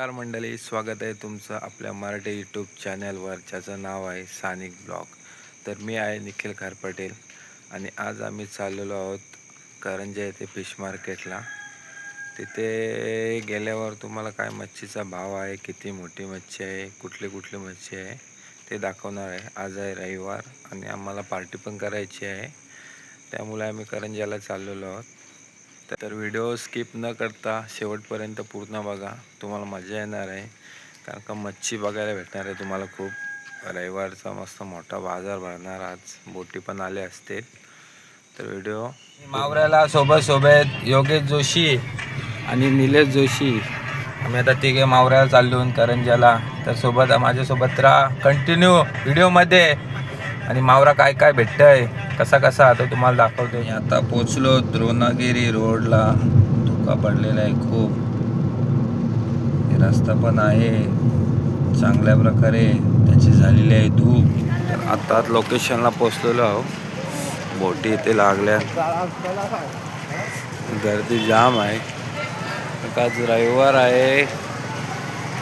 नमस्कार मंडळी स्वागत आहे तुमचं आपल्या मराठी यूट्यूब चॅनलवर ज्याचं नाव आहे सानिक ब्लॉग तर मी आहे निखिल खार पटेल आणि आज आम्ही चाललेलो आहोत करंजा येथे फिश मार्केटला तिथे गेल्यावर तुम्हाला काय मच्छीचा भाव आहे किती मोठी मच्छी आहे कुठली कुठली मच्छी आहे ते दाखवणार आहे. आज आहे रविवार आणि आम्हाला पार्टी पण करायची आहे. त्यामुळे आम्ही करंजाला चाललेलो आहोत. तर व्हिडिओ स्किप न करता शेवटपर्यंत पूर्ण बघा. तुम्हाला मजा येणार आहे. कारण का मच्छी बघायला भेटणार आहे तुम्हाला खूप. रविवारचा मस्त मोठा बाजार भरणार आज. बोटी पण आले असते तर व्हिडिओ मावऱ्याला सोबत सोबत योगेश जोशी आणि निलेश जोशी. आम्ही आता तिघे मावऱ्याला चाललो करंजाला तर सोबत माझ्यासोबत राहा. कंटिन्यू व्हिडिओमध्ये आणि मावरा काय काय भेटतंय? कसा कसा? आता तुम्हाला दाखवतो. मी आता पोचलो द्रोणागिरी रोडला. धुका पडलेला आहे खूप. रस्ता पण आहे. चांगल्या प्रकारे त्याची झालेली आहे धूप. तर आता लोकेशनला पोचलेलो आहो. बोटी इथे लागल्या. गर्दी जाम आहे. का आज रविवार आहे.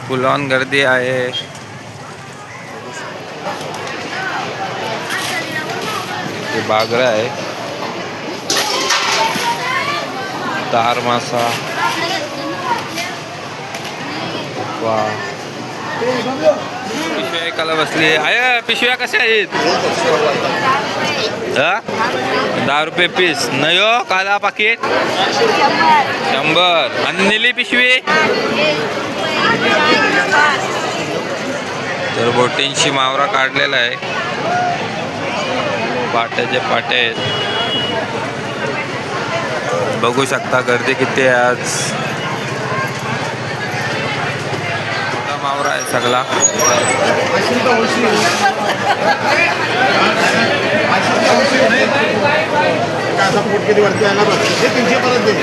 फुलॉन गर्दी आहे. ते बागरा आहे. तार मासा. वा. पिशव्या एकाला बसली आहे. पिशव्या कशा आहेत? हा? दहा रुपये पीस नयो काला पाकिट शंभर. आणि निली पिशवी? तर बोटींशी मावरा काढलेला आहे. पाट्याचे पाटे आहेत. बघू शकता गर्दी किती आहे आज. मोठा मावरा आहे सगळा. किती वरती आला तीनशे परत दे.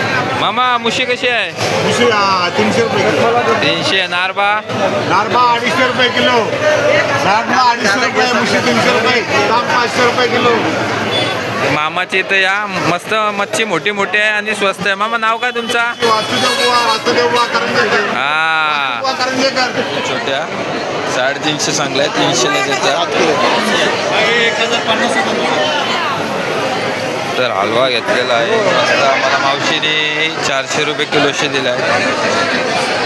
मामा मुशी कशी आहे? तीनशे हा, तीनशे रुपये तीनशे. नारबा? नारबा अडीचशे रुपये किलो. नारबा अडीचशे रुपये मुशी तीनशे रुपये. ताम पाचशे रुपये किलो. मामाची इथं या. मस्त मच्छी मोठी मोठी आहे आणि स्वस्त आहे. मामा नाव काय तुमचा? वासुदेव बुवा वासुदेव बुवा करंजेकर. हा. बुवा करंजेकर. छोट्या. साडेतीनशे तीनशेला देतात. तर हलवा घेतलेला आहे. मस्त आम्हाला मावशीने चारशे रुपये किलोशे दिला आहे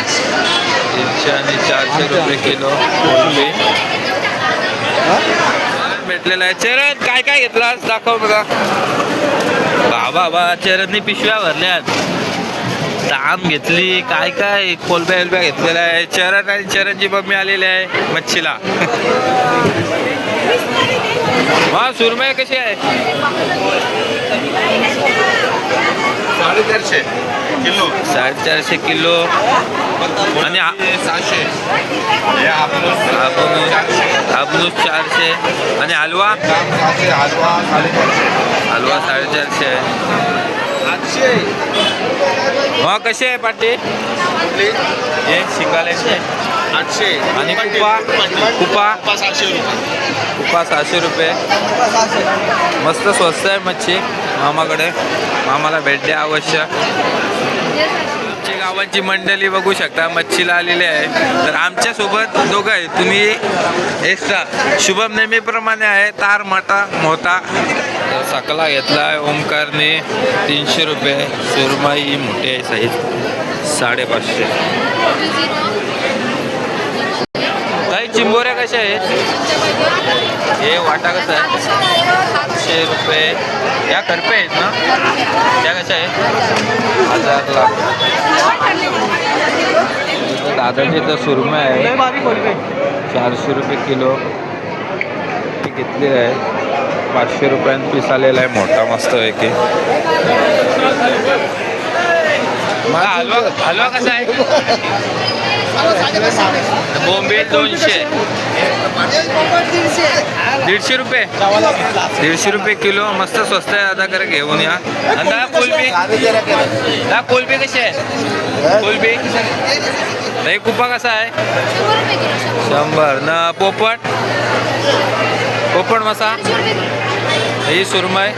तीनशे आणि चारशे रुपये किलो कोलंबी भेटलेला आहे. चरण काय काय घेतला दाखव बघा. बाबा बा चरणनी पिशव्या भरल्या ताम घेतली काय काय? कोलब्या बिलब्या घेतलेल्या आहे. चरण आणि चरणची मम्मी आलेली आहे मच्छीला. हा सुरमई कशी आहे? साडेचारशे किलो. साडेचारशे किलो. आणि सहाशे. आबनूस चारशे. आणि हलवा? हलवा साडेचारशे. हलवा साडेचारशे. आहे आठशे. हा कशी आहे पाटी? हे शिंगाल्याचे आठशे. आणि कुपा? कुपा? सहाशे रुपये. कुपा सहाशे रुपये. मस्त स्वस्त आहे मच्छी मामाकडे. मामाला भेट द्या अवश्य. आमची गावांची मंडळी बघू शकता मच्छीला आलेली आहे. तर आमच्यासोबत दोघं आहे. तुम्ही एक्स्ट्रा शुभम नेहमीप्रमाणे आहे. तार माटा मोठा तर सकला घेतला आहे ओमकारने तीनशे रुपये. सुरमाई मोठी आहे साईज साडेपाचशे. काही चिंबोऱ्या कशा आहेत? हे वाटा कसं आहे? सातशे रुपये. या करपे आहेत ना? त्या कशा आहेत? हजारला इथं दादाची तर सुरमा आहे. चारशे रुपये किलो. ती घेतलेली आहे. पाचशे रुपयानं पीस आलेला आहे मोठा मस्त आहे की हलवा हलवा कसा आहे? बोंबील दोनशे. दीडशे रुपये. दीडशे रुपये किलो. मस्त स्वस्त आहे आता करे घेऊन या. आणि दादा कोलबी दादा कोलबी कशी आहे? कोलबी नाही कुपा कसा आहे? शंभर. न पोपट? कोकण मसा. ही सुरमय.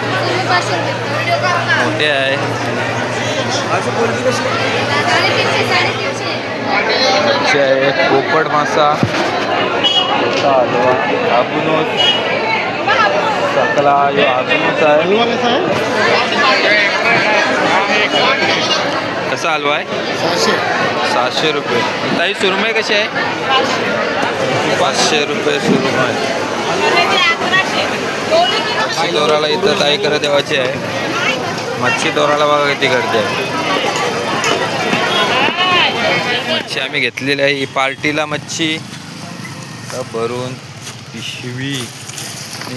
कुठे आहे. आहे. पोपट मासा. आबुनोस सकला यो आबुनोस आहे. कसा हलवा आहे? सहाशे सातशे रुपये. ताई सुरमय कशी आहे? पाचशे रुपये सुरमय. मच्छी दोराला इथं ताई करत देवाची आहे. मच्छी दोराला बघा किती गर्दी आहे. मच्छी आम्ही घेतलेली आहे. ही पार्टीला मच्छी. भरून पिशवी.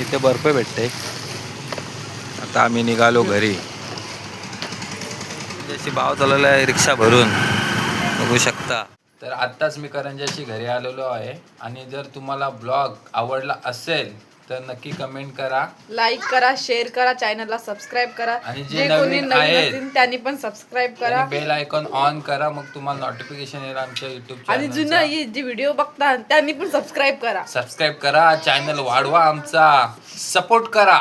इथे बर्फ भेटते. आता आम्ही निघालो घरी. जशी भाव चालवला आहे रिक्षा भरून. बघू शकता. तर आत्ताच मी करंजाशी घरी आलेलो आहे. आणि जर तुम्हाला ब्लॉग आवडला असेल तर नक्की कमेंट करा. लाईक करा शेअर करा चॅनलला सबस्क्राईब करा. आणि जे कोणी नवीन नवीन आहेत, असतील त्यांनी पण सबस्क्राईब करा. बेल आयकॉन ऑन करा मग तुम्हाला नोटिफिकेशन येईल आमच्या युट्यूब आणि जुनं हे जे व्हिडिओ बघतात त्यांनी पण सबस्क्राईब करा. सबस्क्राईब करा चॅनल वाढवा आमचा. सपोर्ट करा.